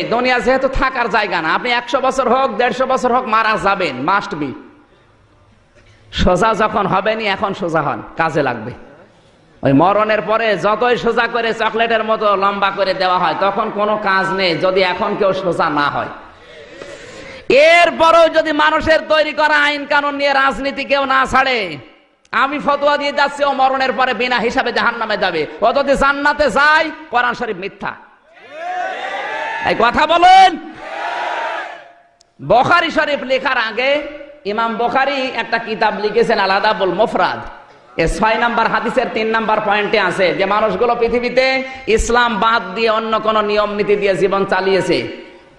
দুনিয়া যেহেতু থাকার জায়গা না, আপনি একশো বছর হোক, দেড়শো বছর হোক, মারা যাবেন মাস্ট বি সোজা যখন হবেনি এখন সোজা হন, কাজে লাগবে। ওই মরণের পরে যতই সোজা করে চকলেটের মতো লম্বা করে দেওয়া হয়, তখন কোনো কাজ নেই, যদি এখন কেউ সোজা না হয়। এরপরেও যদি মানুষের তৈরি করা আইন কানুন নিয়ে রাজনীতি কেউ না ছাড়ে, আমি ফতোয়া দিয়ে যাচ্ছি, ও মরণের পরে বিনা হিসাবে জাহান নামে যাবে। ও যদি জান্নাতে যায়, কোরআন শরীফ মিথ্যা। কথা বলেন। বখারি শরীফ লেখার আগে ইমাম বখারি একটা কিতাব লিখেছেন আলাদা বল মোফরাদ ছয় নাম্বার হাদিসের তিন নাম্বার পয়েন্টে আছে যে মানুষগুলো পৃথিবীতে ইসলাম বাদ দিয়ে অন্য নিয়ম নীতি দিয়ে জীবন চালিয়েছে।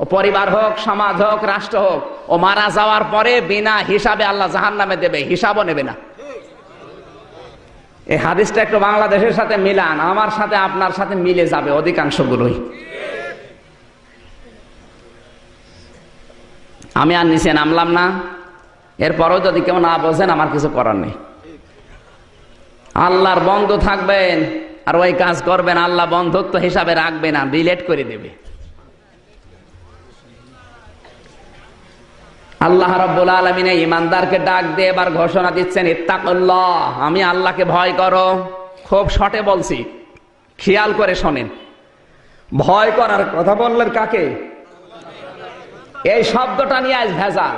ও পরিবার হোক, সমাজ হোক, রাষ্ট্র হোক, ও মারা যাওয়ার পরে বিনা হিসাবে আল্লাহ জাহান নামে দেবে, হিসাবও নেবে না। এই হাদিসটা একটু বাংলাদেশের সাথে মিলান, আমার সাথে আপনার সাথে মিলে যাবে অধিকাংশগুলোই। আমি আর নিচে নামলাম না। এরপরও যদি কেউ না বোঝেন, আমার কিছু করার নেই। আল্লাহর বন্ধ থাকবেন আর ওই কাজ করবেন, আল্লাহ বন্ধুত্ব হিসাবে রাখবে না ডিলেট করে দেবে। আল্লাহ রব্বুল আলমিনে ইমানদারকে ডাক দিয়ে এবার ঘোষণা দিচ্ছেন, ইত্তাকুল্লাহ, আমি আল্লাহকে ভয় করো। খুব শটে বলছি, খেয়াল করে শোনেন। ভয় করার কথা বললেন কাকে? এই শব্দটা নিয়ে আজ ভেজাল।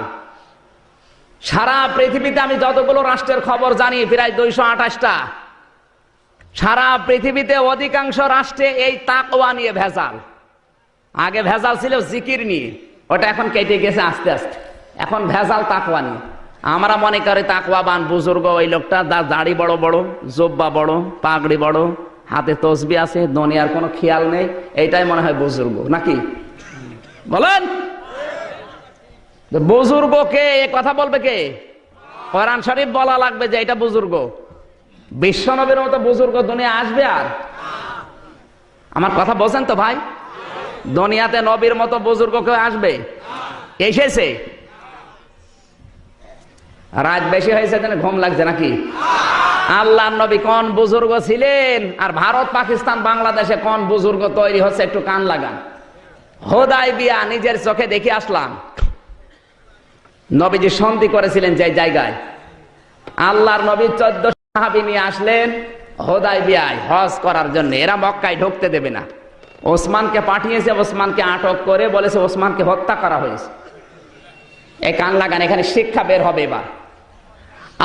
সারা পৃথিবীতে আমি যতগুলো রাষ্ট্রের খবর জানি, প্রায় দুইশো আঠাশটা। সারা পৃথিবীতে অধিকাংশ রাষ্ট্রে এই তাকওয়া নিয়ে ভেজাল। আগে ভেজাল ছিল জিকির নিয়ে, ওটা এখন কেটে গেছে আস্তে আস্তে। এখন ভেজাল তাকওয়া নিয়ে। আমরা মনে করি তাকওয়া বান বুজুর্গ ওই লোকটা দাড়ি বড় বড়, জোব্বা বড়, পাগড়ি বড়, হাতে তসবি আছে, দুনিয়ার কোনো খেয়াল নেই, এইটাই মনে হয় বুজুর্গ, নাকি? বলেন! বুজুর্গ কে? এ কথা বলবে কে? কোরআন শরীফ বলা লাগবে যে এটা বুজুর্গ। বিশ্বনবীর মতো বুজুর্গ দুনিয়া আসবে আর? আমার কথা বলছেন তো ভাই? দুনিয়াতে নবীর মতো বুজুর্গ কেউ আসবে? এসেছে। রাত বেশি হয়েছে যেন ঘুম লাগছে নাকি? আল্লাহ নবী কোন বুজুর্গ ছিলেন? আর ভারত, পাকিস্তান, বাংলাদেশে কোন বুজুর্গ তৈরি হচ্ছে একটু কান লাগান। হোদাই বিয়া নিজের চোখে দেখে আসলাম। নবীজি সন্ধি করেছিলেন যে জায়গায়। আল্লাহর নবী চোদ্দ সাহাবি নিয়ে আসলেন হোদাই বিয়ায় হজ করার জন্য। এরা মক্কায় ঢুকতে দেবে না। ওসমানকে পাঠিয়েছে, ওসমানকে আটক করে বলেছে, ওসমানকে হত্যা করা হয়েছে। এই কান লাগান, এখানে শিক্ষা বের হবে এবার।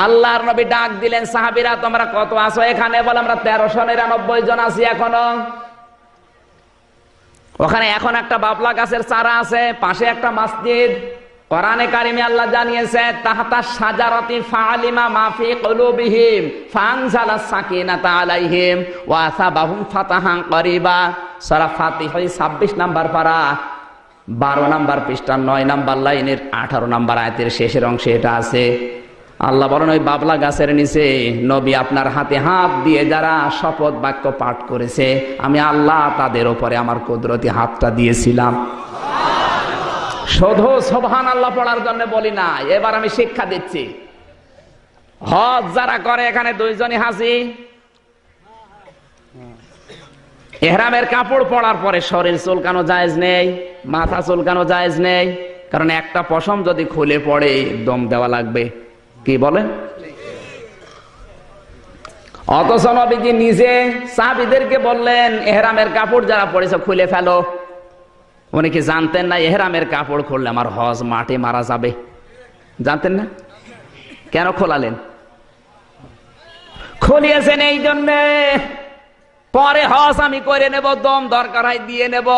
আল্লাহর নবী ডাক দিলেন, সাহাবিরা, তোমরা কত আছো এখানে? বলে, আমরা তেরোশো নিরানব্বই জন আছি এখনও। ওখানে এখন একটা বাবলা গাছের চারা আছে, পাশে একটা মসজিদ। কোরআনে কারিমে আল্লাহ জানিয়েছে, তাহাতা সাজারতি ফালিমা মাফি কুলুবিহিম, ফানজালা সাকিনাতা আলাইহিম, ওয়া আসাবাহুম ফাতাহান করিবা। সূরা ফাতিহা 26 নাম্বার পারা, বারো নাম্বার পৃষ্ঠা, নয় নাম্বার লাইনের আঠারো নাম্বার আয়াতের শেষের অংশে এটা আছে। আল্লাহ বলেন, ওই বাবলা গাছের নিচে নবী আপনার হাতে হাত দিয়ে যারা শপথ বাক্য পাঠ করেছে, আমি আল্লাহ তাদের ওপরে আমার কুদরতি হাতটা দিয়েছিলাম। শুধু সোভান আল্লাহ পড়ার জন্য বলি না, এবার আমি শিক্ষা দিচ্ছি। হজ যারা করে, এখানে দুইজনই হাসি এহরামের কাপড় পরার পরে শরীর চুলকানো জায়েজ নেই, মাথা চুলকানো জায়েজ নেই, কারণ একটা পশম যদি খুলে পড়ে, দম দেওয়া লাগবে। কি বলেন? অথচ নবীজি নিজে সাহাবিদেরকে বললেন, এহরামের কাপড় যারা পড়েছে খুলে ফেলো। উনি কি জানতেন না, এহরামের কাপড় খুললে আমার হজ মাঠে মারা যাবে? জানতেন না? কেন খোলালেন? খুলিয়েছেন এই জন্যে। পরে হজ আমি করে নেব, দম দরকার হয় দিয়ে নেব।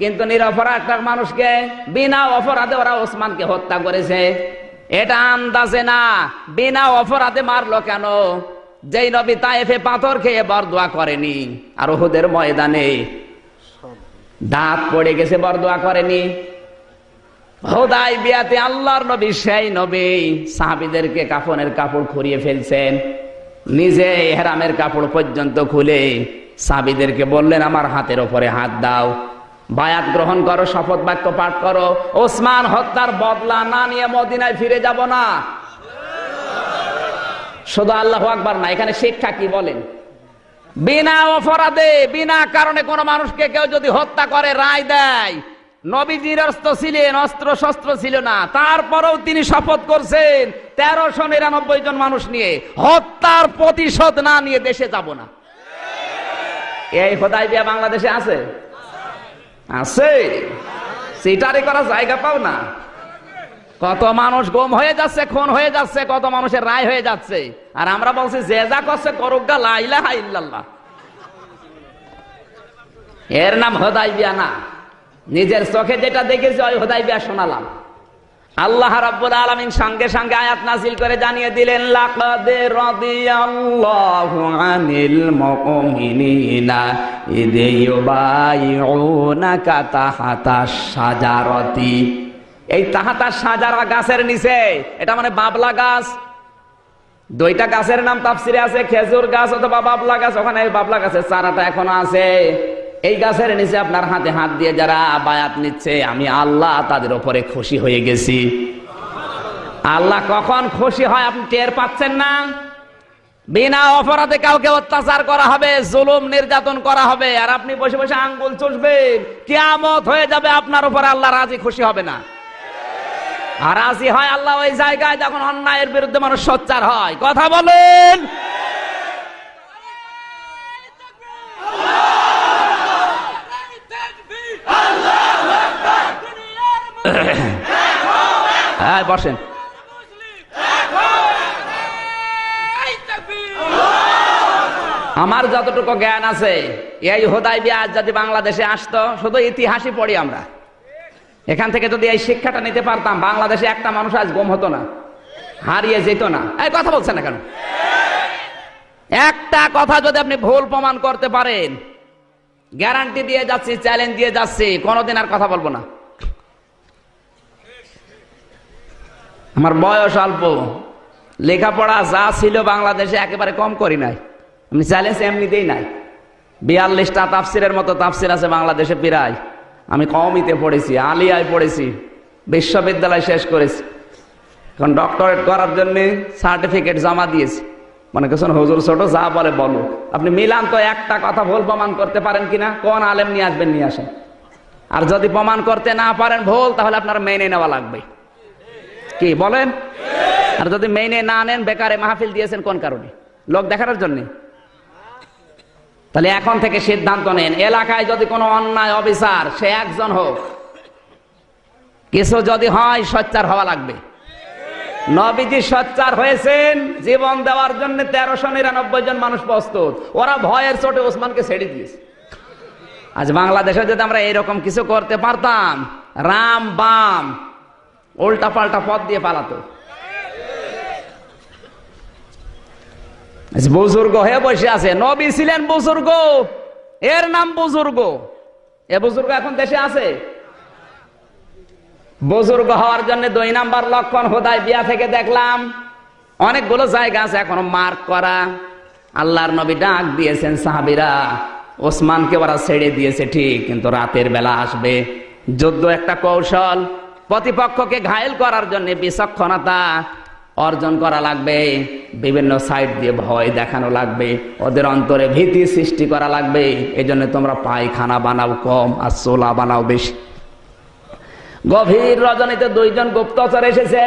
কিন্তু নিরপরাধ মানুষকে বিনা অপরাধে ওরা ওসমানকে হত্যা করেছে। এটা আন্দাজে না, বিনা অপরাধে মারলো কেন? যেই নবী তাইফে পাথর খেয়ে বরদোয়া করেনি, আর ওহুদের ময়দানে দাঁত পড়ে গেছে বরদোয়া করেনি। হোদাই বিয়াতে আল্লাহর নবী, সেই নবী সাহাবিদেরকে কাফনের কাপড় খুরিয়ে ফেলছেন। নিজে হেরামের কাপড় পর্যন্ত খুলে সাবিদেরকে বললেন, আমার হাতের ওপরে হাত দাও। বায়াত গ্রহণ করো, শপথ বাক্য পাঠ করো। ওসমান হত্যার বদলা না নিয়ে মদিনায় ফিরে যাব না। শুধু আল্লাহ আকবার না, এখানে শিক্ষা কি বলেন? বিনা অপরাধে, বিনা কারণে কোনো মানুষকে কেউ যদি হত্যা করে, রায় দেয়। নবীজির অস্ত্র ছিলেন অস্ত্র শস্ত্র ছিল না। তারপরেও তিনি শপথ করছেন, তেরোশো নিরানব্বই জন মানুষ নিয়ে হত্যার প্রতিশোধ না নিয়ে দেশে যাব না। এই হোদাই বিয়া বাংলাদেশে আছে? আছে। সিটারি করার জায়গা পাও না। কত মানুষ গম হয়ে যাচ্ছে, খুন হয়ে যাচ্ছে, কত মানুষের রায় হয়ে যাচ্ছে। আর আমরা বলছি, যে যা করছে করুক গা লাইলা ইল্লাল্লাহ। এর নাম হোদাই বিয়া না। নিজের চোখে যেটা দেখেছি, ওই হোদাই বিয়া শোনালাম। আল্লাহ রাব্বুল আলামিন সঙ্গে সঙ্গে আয়াত নাজিল করে জানিয়ে দিলেন, লাকাদ রাদিয়াল্লাহু আনিল মুমিনিনা ইদ ইউবাইউনাকা তাহাতা শাজারাতি। এই তাহাতা সাজারা গাছের নিচে। এটা মানে বাবলা গাছ। দুইটা গাছের নাম তাফসিরে আছে, খেজুর গাছ অথবা বাবলা গাছ। ওখানে বাবলা গাছের চারাটা এখনও আছে। এই গাছের নিচে আপনার হাতে হাত দিয়ে যারা বায়াত নিচ্ছে, আমি আল্লাহ তাদের উপরে খুশি হয়ে গেছি। আল্লাহ কখন খুশি হয় আপনি টের পাচ্ছেন না? বিনা অপরাধে কাউকে অত্যাচার করা হবে, জুলুম নির্যাতন করা হবে, আর আপনি বসে বসে আঙ্গুল চুষবেন, কিয়ামত হয়ে যাবে, আপনার উপর আল্লাহ রাজি খুশি হবে না। আর রাজি হয় আল্লাহ ওই জায়গায় যখন অন্যায়ের বিরুদ্ধে মানুষ সোচ্চার হয়। কথা বলেন। হ্যাঁ বসেন। আমার যতটুকু জ্ঞান আছে, এই হোদাই আজ যদি বাংলাদেশে আসতো, শুধু ইতিহাসই পড়ি আমরা। এখান থেকে যদি এই শিক্ষাটা নিতে পারতাম, বাংলাদেশে একটা মানুষ আজ গম হতো না, হারিয়ে যেত না। এই কথা বলছেন না কেন? একটা কথা যদি আপনি ভুল প্রমাণ করতে পারেন, গ্যারান্টি দিয়ে যাচ্ছি, চ্যালেঞ্জ দিয়ে যাচ্ছি, কোনোদিন আর কথা বলব না। আমার বয়স অল্প, লেখাপড়া যা ছিল বাংলাদেশে একেবারে কম করি নাই। আমি চ্যালেঞ্জ এমনিতেই নাই। বিয়াল্লিশটা তাফসিরের মতো তাফসির আছে বাংলাদেশে প্রায়। আমি কমিতে পড়েছি, আলিয়ায় পড়েছি, বিশ্ববিদ্যালয় শেষ করেছি। এখন ডক্টরেট করার জন্য সার্টিফিকেট জমা দিয়েছি। মনে করছেন, হুজুর ছোট, যা বলে বলো আপনি মিলান তো একটা কথা ভুল প্রমাণ করতে পারেন কিনা? কোন আলেম নিয়ে আসবেন, নিয়ে আসেন। আর যদি প্রমাণ করতে না পারেন ভুল, তাহলে আপনার মেনে নেওয়া লাগবে। কি, বলেন? আর যদি মেনে না নেন, বেকারে মাহফিল দিয়েছেন কোন কারণে? লোক দেখানোর জন্যে? তাহলে এখন থেকে সিদ্ধান্ত নেন। এলাকায় যদি কোনো অন্যায়, অবিচার, সে একজন হোক। কিছু যদি হয়, সচ্চার হওয়া লাগবে। নবীজি সচ্চার হয়েছেন, জীবন দেওয়ার জন্য তেরোশো নিরানব্বই জন মানুষ প্রস্তুত। ওরা ভয়ের চোটে ওসমানকে ছেড়ে দিয়েছে। আজ বাংলাদেশে যদি আমরা এরকম কিছু করতে পারতাম, রাম বাম উল্টা পাল্টা পথ দিয়ে পালাতো। বুজুর্গ হয়ে বসে আছে। নবী ছিলেন বুজুর্গ। এর নাম বুজুর্গ। এ বুজুর্গ এখন দেশে আছে? বুজুর্গ হওয়ার জন্য দুই নাম্বার লক্ষণ হোদায় বিয়া থেকে দেখলাম। অনেকগুলো জায়গা আছে এখনও মার্ক করা। আল্লাহর নবী ডাক দিয়েছেন সাহাবিরা, ওসমানকে ওরা ছেড়ে দিয়েছে, ঠিক, কিন্তু রাতের বেলা আসবে। যুদ্ধ একটা কৌশল। প্রতিপক্ষকে ঘায়েল করার জন্য বিচক্ষণতা। অর্জন করা লাগবে, বিভিন্ন সাইড দিয়ে ভয় দেখানো লাগবে, ওদের অন্তরে ভীতি সৃষ্টি করা লাগবে এই জন্য তোমরা পায়খানা বানাও কম আর সোলা বানাও বেশি। গভীর রজনীতে দুইজন গুপ্তচর এসেছে,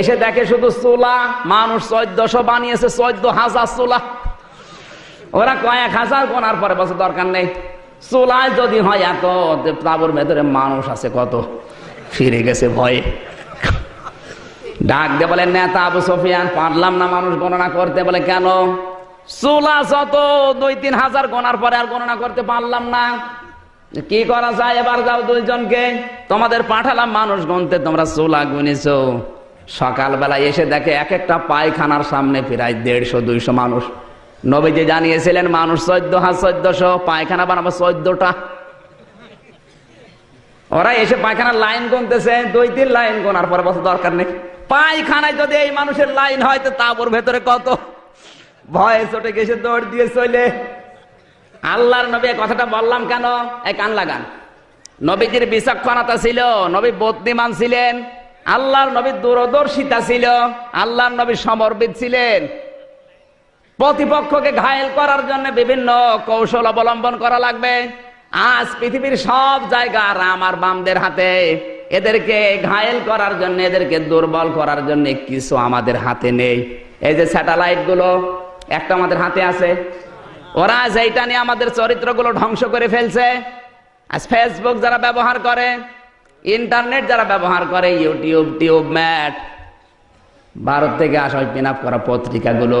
এসে দেখে শুধু চুলা, মানুষ চোদ্দশো বানিয়েছে, চোদ্দ হাজার চুলা। ওরা কয়েক হাজার গোনার পরে বছর দরকার নেই। চুলায় যদি হয় এত তাবুর ভেতরে মানুষ আছে কত? ফিরে গেছে ভয়ে। ডাক দিয়ে বলে, নেতা আবু সফিয়ান, পারলাম না মানুষ গণনা করতে। বলে, কেন? চুলা যত দুই তিন হাজার গোনার পরে আর গণনা করতে পারলাম না। কি করা যায় এবার যাও দুইজনকে? তোমাদের পাঠালাম মানুষ গনতে তোমরা চুলা গুনেছ। সকালবেলা এসে দেখে এক একটা পায়খানার সামনে প্রায় দেড়শো, দুইশো মানুষ। নবীজি জানিয়েছিলেন, মানুষ চোদ্দ হাজার চোদ্দশো, পায়খানা বানাবো চোদ্দটা। ওরা এসে পায়খানার লাইন গুনতেছে, দুই তিন লাইন গোনার পরে বছর দরকার নেই। পায়খানায় যদি এই মানুষের লাইন হয়, তো তাবর ভেতরে কত? ভয়ে চটে গেছে, দৌড় দিয়ে চলে। আল্লাহর নবী কথাটা বললাম কেন? এই কান লাগান। নবীজির বিচক্ষণতা ছিল, নবী বদ্যিমান ছিলেন, আল্লাহর নবী দূরদর্শিতা ছিল, আল্লাহর নবী সমর্পিত ছিলেন। প্রতিপক্ষকে ঘায়েল করার জন্য বিভিন্ন কৌশল অবলম্বন করা লাগবে। আজ পৃথিবীর সব জায়গা রাম আর বামদের হাতে। এদেরকে ঘায়েল করার জন্য, এদেরকে দুর্বল করার জন্য কিছু আমাদের হাতে নেই। এই যে স্যাটেলাইটগুলো, একটা আমাদের হাতে আছে। ওরা যেটা নিয়ে আমাদের চরিত্রগুলো ধ্বংস করে ফেলছে, আজ ফেসবুক যারা ব্যবহার করে ইন্টারনেট যারা ব্যবহার করে ইউটিউব টিউব ম্যাট ভারত থেকে আসা পিন করা পত্রিকাগুলো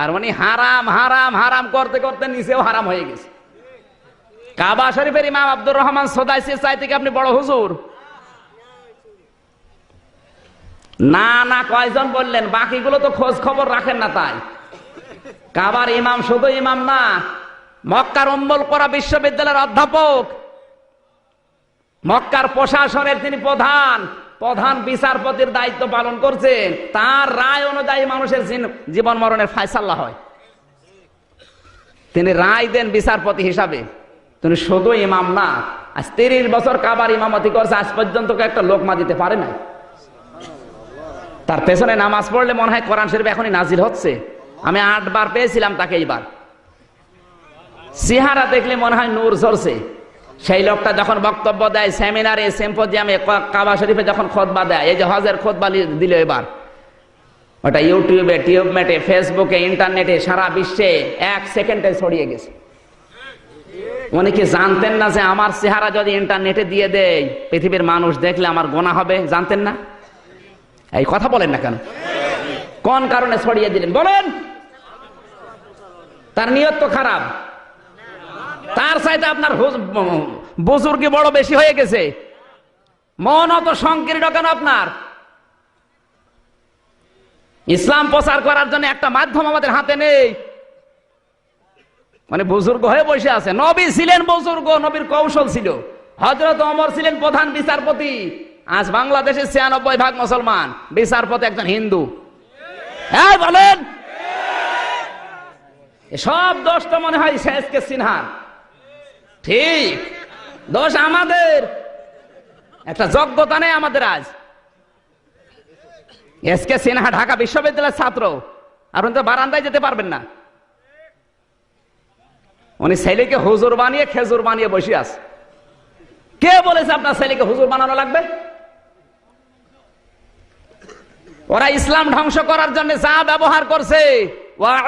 আর উনি হারাম হারাম হারাম করতে করতে নিচেও হারাম হয়ে গেছে। কাবা শরীফের ইমাম আব্দুর রহমান সোদাইসির চাই থেকে আপনি বড় হুজুর। না না, কয়জন বললেন? বাকিগুলো তো খোঁজ খবর রাখেন না তাই। কাবার ইমাম শুধু ইমাম না, মক্কার অম্বল করা বিশ্ববিদ্যালয়ের অধ্যাপক, মক্কার প্রশাসনের তিনি প্রধান। প্রধান বিচারপতির দায়িত্ব পালন করছেন তার রায় অনুযায়ী মানুষের জীবন মরণের ফায়সাল্লা হয়। তিনি রায় দেন বিচারপতি হিসাবে। তিনি শুধু ইমাম না, আজ তিরিশ বছর কাবার ইমামতি করছে, আজ পর্যন্ত একটা লোকমা দিতে পারে না তার পেছনে নামাজ পড়লে মনে হয় কোরআন শরীফ এখনই নাজির হচ্ছে। আমি আটবার পেয়েছিলাম তাকে এইবার। সিহারা দেখলে মনে হয় নূর ঝরছে। সেই লোকটা যখন বক্তব্য দেয়, সেমিনারে, সেম্পোজিয়ামে কাবা শরীফে যখন খোদবা দেয়, এই যে হজের খোদবা দিল এবার। ওটা ইউটিউবে টিউবমেটে ফেসবুকে, ইন্টারনেটে, সারা বিশ্বে এক সেকেন্ডে ছড়িয়ে গেছে। উনি কি জানতেন না যে আমার চেহারা যদি ইন্টারনেটে দিয়ে দেয়, পৃথিবীর মানুষ দেখলে আমার গোনা হবে? জানতেন না? এই কথা বলেন না কেন? কোন কারণে ছড়িয়ে দিলেন? বলেন! তার নিয়ত তো খারাপ। তার চাইতে আপনার বুজুর্গি বড় বেশি হয়ে গেছে। মন অত সংকীর্ণ কেন আপনার? ইসলাম প্রচার করার জন্য একটা মাধ্যম আমাদের হাতে নেই। মানে বুজুর্গ হয়ে বসে আছে। নবী ছিলেন বুজুর্গ, নবীর কৌশল ছিল। হজরত অমর ছিলেন প্রধান বিচারপতি। আজ বাংলাদেশে ছিয়ানব্বই ভাগ মুসলমান, বিচারপতি একজন হিন্দু। হ্যাঁ বলেন! সব দোষ তো মনে হয় শেষকে সিনহার। ঠিক। দোষ আমাদের। একটা যোগ্যতা নেই আমাদের আজ। এস কে সিনহা ঢাকা বিশ্ববিদ্যালয়ের ছাত্র। আর উনি তো বারান্দায় যেতে পারবেন না। উনি ছেলেকে হুজুর বানিয়ে খেজুর বানিয়ে বসে আছে। কে বলেছে আপনার ছেলেকে হুজুর বানানো লাগবে? ওরা ইসলাম ধ্বংস করার জন্য যা ব্যবহার করছে, ওয়া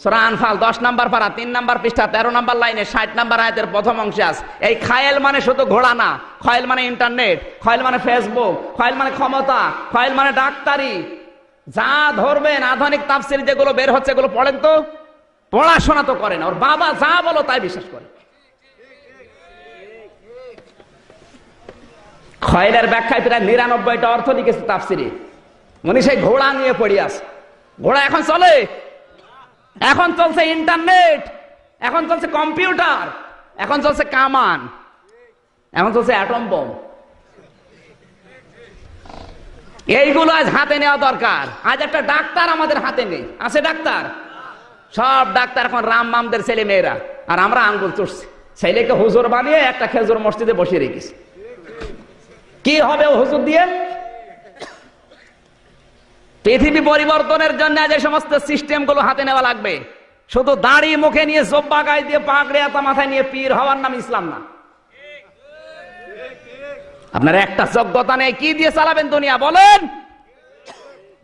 সূরা 10 নাম্বার পারা 3 নাম্বার পৃষ্ঠা 13 নাম্বার লাইনে 60 নাম্বার আয়াতের প্রথম অংশে আছে। এই খায়েল মানে শুধু ঘোড়া না, খায়েল মানে ইন্টারনেট, খায়েল মানে ফেসবুক, খায়েল মানে ক্ষমতা, খায়েল মানে ডাক্তারি। যা ধরবেন আধুনিক তাফসির যেগুলো বের হচ্ছে, এগুলো পড়েন তো? পড়াশোনা তো করেন, ওর বাবা যা বলো তাই বিশ্বাস করে। খয়েলের ব্যাখ্যায় প্রায় নিরানব্বইটা অর্থ লিখেছে তাফসিরে। উনি সেই ঘোড়া নিয়ে পড়ে আছে। ঘোড়া এখন চলে এখন চলছে ইন্টারনেট, এখন চলছে কম্পিউটার, এখন চলছে কামান, এখন চলছে অ্যাটম বম এইগুলো আজ হাতে নেওয়া দরকার। আজ একটা ডাক্তার আমাদের হাতে নেই। আছে ডাক্তার? সব ডাক্তার এখন রাম মামদের ছেলে মেয়েরা আর আমরা আঙ্গুল চড়ছি ছেলেকে হুজুর বানিয়ে একটা খেজুর মসজিদে বসিয়ে রেখেছি। কি হবে হুজুর দিয়ে? পৃথিবী পরিবর্তনের জন্য যে সমস্ত সিস্টেমগুলো হাতে নেওয়া লাগবে, শুধু দাড়ি মুখে নিয়ে জব্বা গায়ে দিয়ে পাগড়ে এত মাথায় নিয়ে পীর হওয়ার নাম ইসলাম না। আপনার একটা যোগ্যতা নেই, কি দিয়ে চালাবেন দুনিয়া বলেন?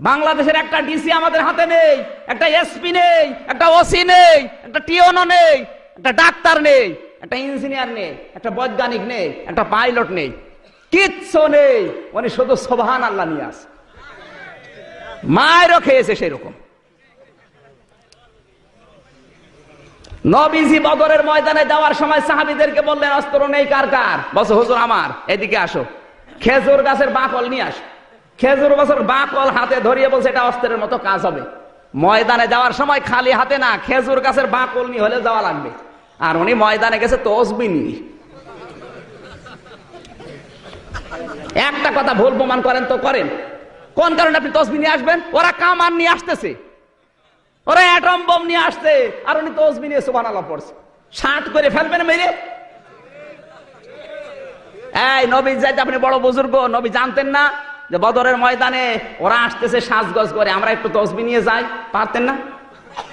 বাংলাদেশের একটা ডিসি আমাদের হাতে নেই, একটা এসপি নেই, একটা ওসি নেই, একটা টিওনো নেই, একটা ডাক্তার নেই, একটা ইঞ্জিনিয়ার নেই, একটা বৈজ্ঞানিক নেই, একটা পাইলট নেই। কিচ্ছু নেই, উনি শুধু সোভান আল্লাহ নিয়ে আস। মায়েরও খেয়েছে সেরকম। নবীজি বদরের ময়দানে যাওয়ার সময় সাহাবিদেরকে বললেন, অস্ত্র নেই কার কার? বস হুজুর আমার, এদিকে আসো। খেজুর গাছের বাকল নিয়ে আসো। খেজুর গাছের বাকল হাতে ধরিয়ে বলছে, এটা অস্ত্রের মতো কাজ হবে। ময়দানে যাওয়ার সময় খালি হাতে না, খেজুর গাছের বাকল নিয়ে হলে যাওয়া লাগবে। আর উনি ময়দানে গেছে তসবি নিয়ে। একটা কথা ভুল প্রমাণ করেন তো করেন। কোন কারণে আপনি তসবি নিয়ে আসবেন? ওরা কামান নিয়ে আসতেছে। ওরা অ্যাটম বম নিয়ে আসছে। আর উনি তসবি নিয়ে সুবান আল্লাহ পড়ছে। ষাট করে ফেলবেন মেরে? এই নবী যাইতে আপনি বড় বুজুর্গ, নবী জানতেন না যে বদরের ময়দানে ওরা আসতেছে সাজগজ করে। আমরা একটু তসবি নিয়ে যাই। পারতেন না?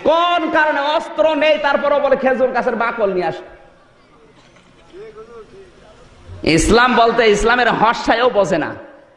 কোন কারণে? অস্ত্র নেই, তারপরও বলে খেজুর গাছের বাকল নিয়ে আস। ইসলাম বলতে ইসলামের হর্ষায়ও বোঝে না।